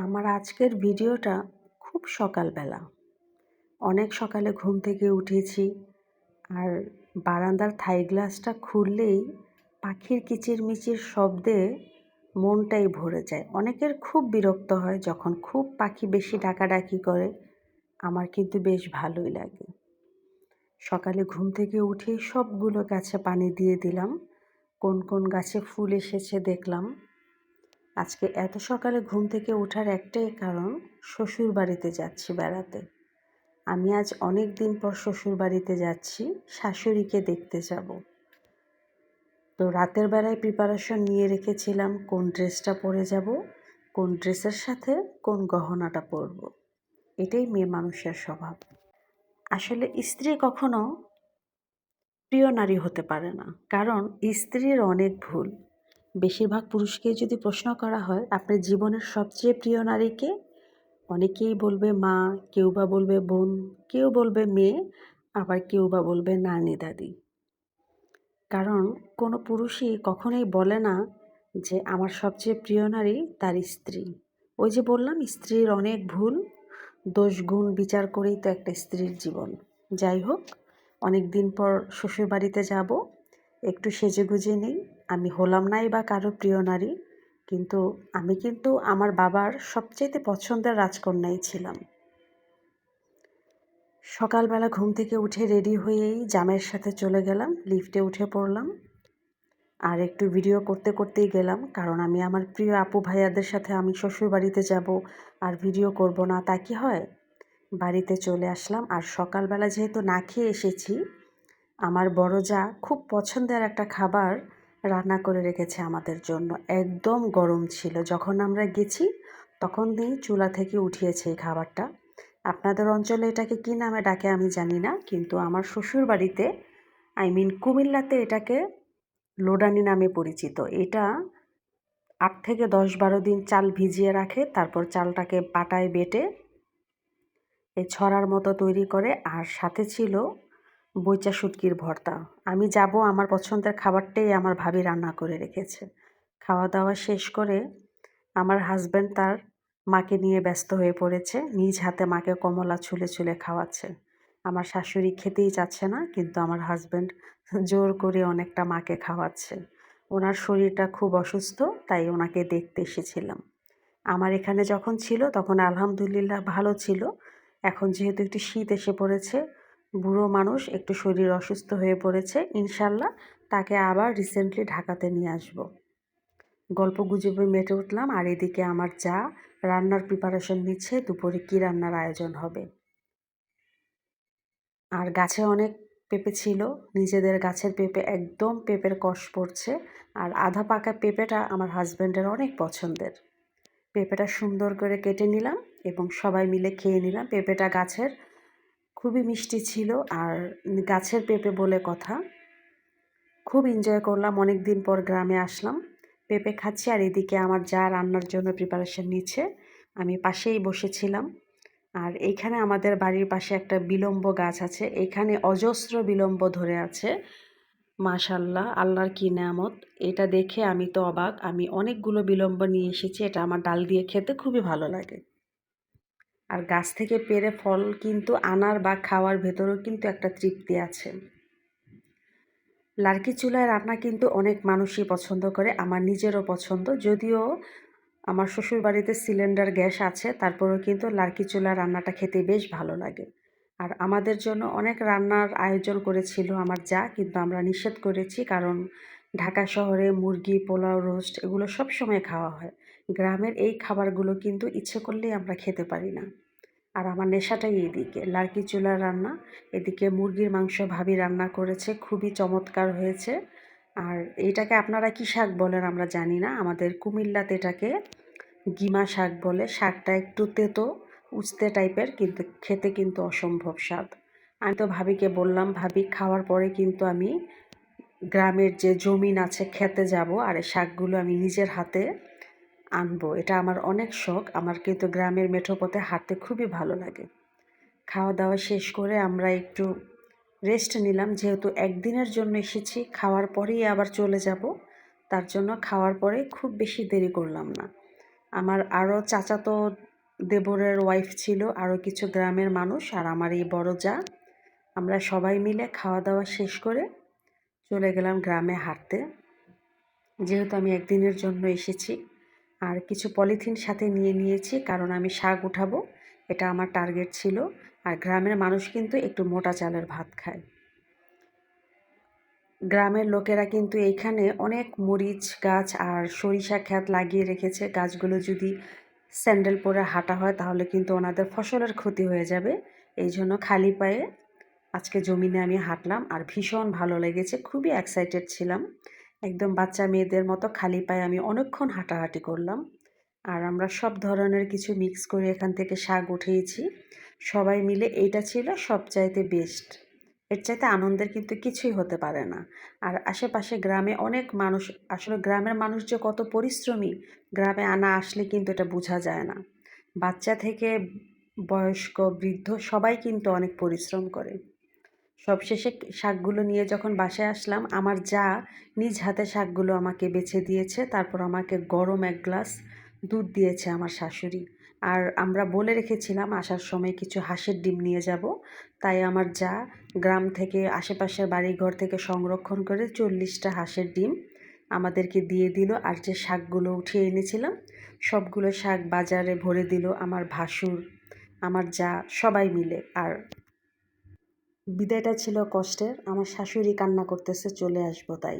আমার আজকের ভিডিওটা খুব সকালবেলা। অনেক সকালে ঘুম থেকে উঠেছি আর বারান্দার থাই গ্লাসটা খুললেই পাখির কিচিরমিচির শব্দে মনটাই ভরে যায়। অনেকের খুব বিরক্ত হয় যখন খুব পাখি বেশি ডাকাডাকি করে। আমার কিন্তু বেশ ভালোই লাগে। সকালে ঘুম থেকে উঠেই সবগুলো গাছে পানি দিয়ে দিলাম। কোন কোন গাছে ফুল এসেছে দেখলাম। আজকে এত সকালে ঘুম থেকে ওঠার একটাই কারণ শ্বশুর বাড়িতে যাচ্ছি বেড়াতে। আমি আজ অনেক দিন পর শ্বশুর বাড়িতে যাচ্ছি, শাশুড়িকে দেখতে যাব। তো রাতের বেলায় প্রিপারেশন নিয়ে রেখেছিলাম কোন ড্রেসটা পরে যাব, কোন ড্রেসের সাথে কোন গহনাটা পরব। এটাই মেয়ে মানুষের স্বভাব। আসলে স্ত্রী কখনো প্রিয় নারী হতে পারে না, কারণ স্ত্রীর অনেক ভুল। বেশিরভাগ পুরুষকে যদি প্রশ্ন করা হয়, আপনার জীবনের সবচেয়ে প্রিয় নারীকে, অনেকেই বলবে মা, কেউ বা বলবে বোন, কেউ বলবে মেয়ে, আবার কেউ বা বলবে নানি, দাদি। কারণ কোনো পুরুষই কখনোই বলে না যে, আমার সবচেয়ে প্রিয় নারী তার স্ত্রী। ওই যে বললাম, স্ত্রীর অনেক ভুল, দোষ, গুণ, বিচার করেই তো একটা স্ত্রীর জীবন। যাই হোক অনেক দিন পর শ্বশুর বাড়িতে যাব। একটু সেজে গুজে নেই। আমি হলাম নাই বা কারও প্রিয় নারী, কিন্তু আমি কিন্তু আমার বাবার সবচেয়ে পছন্দের রাজকন্যাই ছিলাম। সকালবেলা ঘুম থেকে উঠে রেডি হয়েই জামের সাথে চলে গেলাম, লিফটে উঠে পড়লাম। আর একটু ভিডিও করতে করতেই গেলাম, কারণ আমি আমার প্রিয় আপু ভাইয়াদের সাথে আমি শ্বশুর বাড়িতে যাব আর ভিডিও করব না, তা কি হয়? বাড়িতে চলে আসলাম আর সকালবেলা যেহেতু না খেয়ে এসেছি আমার যা খুব পছন্দের একটা খাবার রান্না করে রেখেছে আমাদের জন্য। একদম গরম ছিল। যখন আমরা গেছি, তখন দিয়েই চুলা থেকে উঠিয়েছে এই খাবারটা। আপনাদের অঞ্চলে এটাকে কী নামে ডাকে আমি জানি না, কিন্তু আমার শ্বশুর বাড়িতে আই মিন কুমিল্লাতে এটাকে লোডানি নামে পরিচিত। এটা আট থেকে দশ বারো দিন চাল ভিজিয়ে রাখে, তারপর চালটাকে পাটায় বেটে এই ছড়ার মতো তৈরি করে, আর সাথে ছিল বইচা শুটকির ভর্তা। আমি যাব, আমার পছন্দের খাবারটাই আমার ভাবি রান্না করে রেখেছে। খাওয়া দাওয়া শেষ করে আমার হাজব্যান্ড তার মাকে নিয়ে ব্যস্ত হয়ে পড়েছে। নিজ হাতে মাকে কমলা ছুলে ছুলে খাওয়াচ্ছে। আমার শাশুড়ি খেতেই চাচ্ছে না, কিন্তু আমার হাজব্যান্ড জোর করে অনেকটা মাকে খাওয়াচ্ছে। ওনার শরীরটা খুব অসুস্থ, তাই ওনাকে দেখতে এসেছিলাম। আমার এখানে যখন ছিল, তখন আলহামদুলিল্লাহ ভালো ছিল। এখন যেহেতু একটু শীত এসে পড়েছে বুড়ো মানুষ একটু শরীর অসুস্থ হয়ে পড়েছে, ইনশাল্লাহ তাকে আবার রিসেন্টলি ঢাকাতে নিয়ে আসব। গল্প গুজবে মেটে উঠলাম, আর এদিকে আমার যা রান্নার প্রিপারেশন নিচ্ছে, দুপুরে কী রান্নার আয়োজন হবে? আর গাছে অনেক পেঁপে ছিল, নিজেদের গাছের পেঁপে একদম পেঁপের কষ পড়ছে, আর আধা পাকা পেঁপেটা আমার হাজব্যান্ডের অনেক পছন্দের। পেঁপেটা সুন্দর করে কেটে নিলাম এবং সবাই মিলে খেয়ে নিলাম, পেঁপেটা গাছের খুবই মিষ্টি ছিল আর গাছের পেঁপে বলে কথা। খুব এনজয় করলাম অনেক দিন পর গ্রামে আসলাম। পেঁপে খাচ্ছি আর এদিকে আমার যা রান্নার জন্য প্রিপারেশন নিচ্ছে, আমি পাশেই বসেছিলাম। আর এইখানে আমাদের বাড়ির পাশে একটা বিলম্ব গাছ আছে, এখানে অজস্র বিলম্ব ধরে আছে। মাশাল্লাহ আল্লাহর কি নামত এটা দেখে আমি তো অবাক, আমি অনেকগুলো বিলম্ব নিয়ে এসেছি, এটা আমার ডাল দিয়ে খেতে খুবই ভালো লাগে। আর গাছ থেকে পেরে ফল কিন্তু আনার বা খাওয়ার ভেতরেও কিন্তু একটা তৃপ্তি আছে। লার্কি চুলায় রান্না কিন্তু অনেক মানুষই পছন্দ করে, আমার নিজেরও পছন্দ। যদিও আমার শ্বশুর বাড়িতে সিলিন্ডার গ্যাস আছে, তারপরেও কিন্তু লার্কি চুলা রান্নাটা খেতে বেশ ভালো লাগে। আর আমাদের জন্য অনেক রান্নার আয়োজন করেছিল আমার যা, কিন্তু আমরা নিষেধ করেছি কারণ ঢাকা শহরে মুরগি, পোলাও, রোস্ট এগুলো সব সময় খাওয়া হয়। গ্রামের এই খাবারগুলো কিন্তু ইচ্ছে করলেই আমরা খেতে পারি না। আর আমার নেশাটাই এইদিকে। লার্কি চুলার রান্না, এদিকে মুরগির মাংস ভাবি রান্না করেছে, খুবই চমৎকার হয়েছে। আর এটাকে আপনারা কি শাক বলেন আমরা জানি না, আমাদের কুমিল্লাতে এটাকে গিমা শাক বলে। শাকটা একটু তেতো উচতে টাইপের, কিন্তু খেতে কিন্তু অসম্ভব স্বাদ। আমি তো ভাবিকে বললাম, ভাবি, খাওয়ার পরে কিন্তু আমি গ্রামের যে জমিন আছে, খেতে যাব, আর এই শাকগুলো আমি নিজের হাতে আনব, এটা আমার অনেক শখ। আমার কিন্তু গ্রামের মেঠো পথে হাঁটতে খুবই ভালো লাগে। খাওয়া দাওয়া শেষ করে আমরা একটু রেস্ট নিলাম। যেহেতু একদিনের জন্য এসেছি, খাওয়ার পরেই আবার চলে যাব। তার জন্য খাওয়ার পরে খুব বেশি দেরি করলাম না। আমার আরও চাচাতো দেবরের ওয়াইফ ছিল, আরও কিছু গ্রামের মানুষ আর আমার এই বড় যা। আমরা সবাই মিলে খাওয়া দাওয়া শেষ করে চলে গেলাম গ্রামে হাঁটতে। যেহেতু আমি একদিনের জন্য এসেছি আর কিছু পলিথিন সাথে নিয়ে নিয়েছি, কারণ আমি শাক উঠাবো, এটা আমার টার্গেট ছিল। আর গ্রামের মানুষ কিন্তু একটু মোটা চালের ভাত খায়। গ্রামের লোকেরা কিন্তু এইখানে অনেক মরিচ গাছ আর সরিষা ক্ষেত লাগিয়ে রেখেছে। গাছগুলো যদি স্যান্ডেল পরে হাঁটা হয়, তাহলে কিন্তু ওনাদের ফসলের ক্ষতি হয়ে যাবে। এই জন্য খালি পায়ে আজকে জমিনে আমি হাঁটলাম আর ভীষণ ভালো লেগেছে, খুবই এক্সাইটেড ছিলাম। একদম বাচ্চা মেয়েদের মতো খালি পায়ে আমি অনেকক্ষণ হাঁটাহাঁটি করলাম। আর আমরা সব ধরনের কিছু মিক্স করে এখান থেকে শাক উঠিয়েছি সবাই মিলে এইটা ছিল সবচাইতে বেস্ট এর চাইতে আনন্দের কিন্তু কিছুই হতে পারে না। আর আশেপাশে গ্রামে অনেক মানুষ, আসলে গ্রামের মানুষ যে কত পরিশ্রমী, গ্রামে আনা আসলে কিন্তু এটা বোঝা যায় না। বাচ্চা থেকে বয়স্ক, বৃদ্ধ সবাই কিন্তু অনেক পরিশ্রম করে। সবশেষে শাকগুলো নিয়ে যখন বাসায় আসলাম, আমার যা নিজ হাতে শাকগুলো আমাকে বেছে দিয়েছে, তারপর আমাকে গরম এক গ্লাস দুধ দিয়েছে আমার শাশুড়ি। আর আমরা বলে রেখেছিলাম, আসার সময় কিছু হাঁসের ডিম নিয়ে যাব। তাই আমার যা গ্রাম থেকে আশেপাশের বাড়িঘর থেকে সংরক্ষণ করে চল্লিশটা হাঁসের ডিম আমাদেরকে দিয়ে দিল। আর যে শাকগুলো উঠিয়ে এনেছিলাম, সবগুলো শাক বাজারে ভরে দিল আমার ভাসুর, আমার যা সবাই মিলে। আর বিদায়টা ছিল কষ্টের। আমার শাশুড়ি কান্না করতেছে চলে আসব তাই।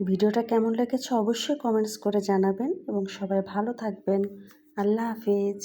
ভিডিওটা কেমন লেগেছে অবশ্যই কমেন্টস করে জানাবেন এবং সবাই ভালো থাকবেন। আল্লাহ হাফিজ।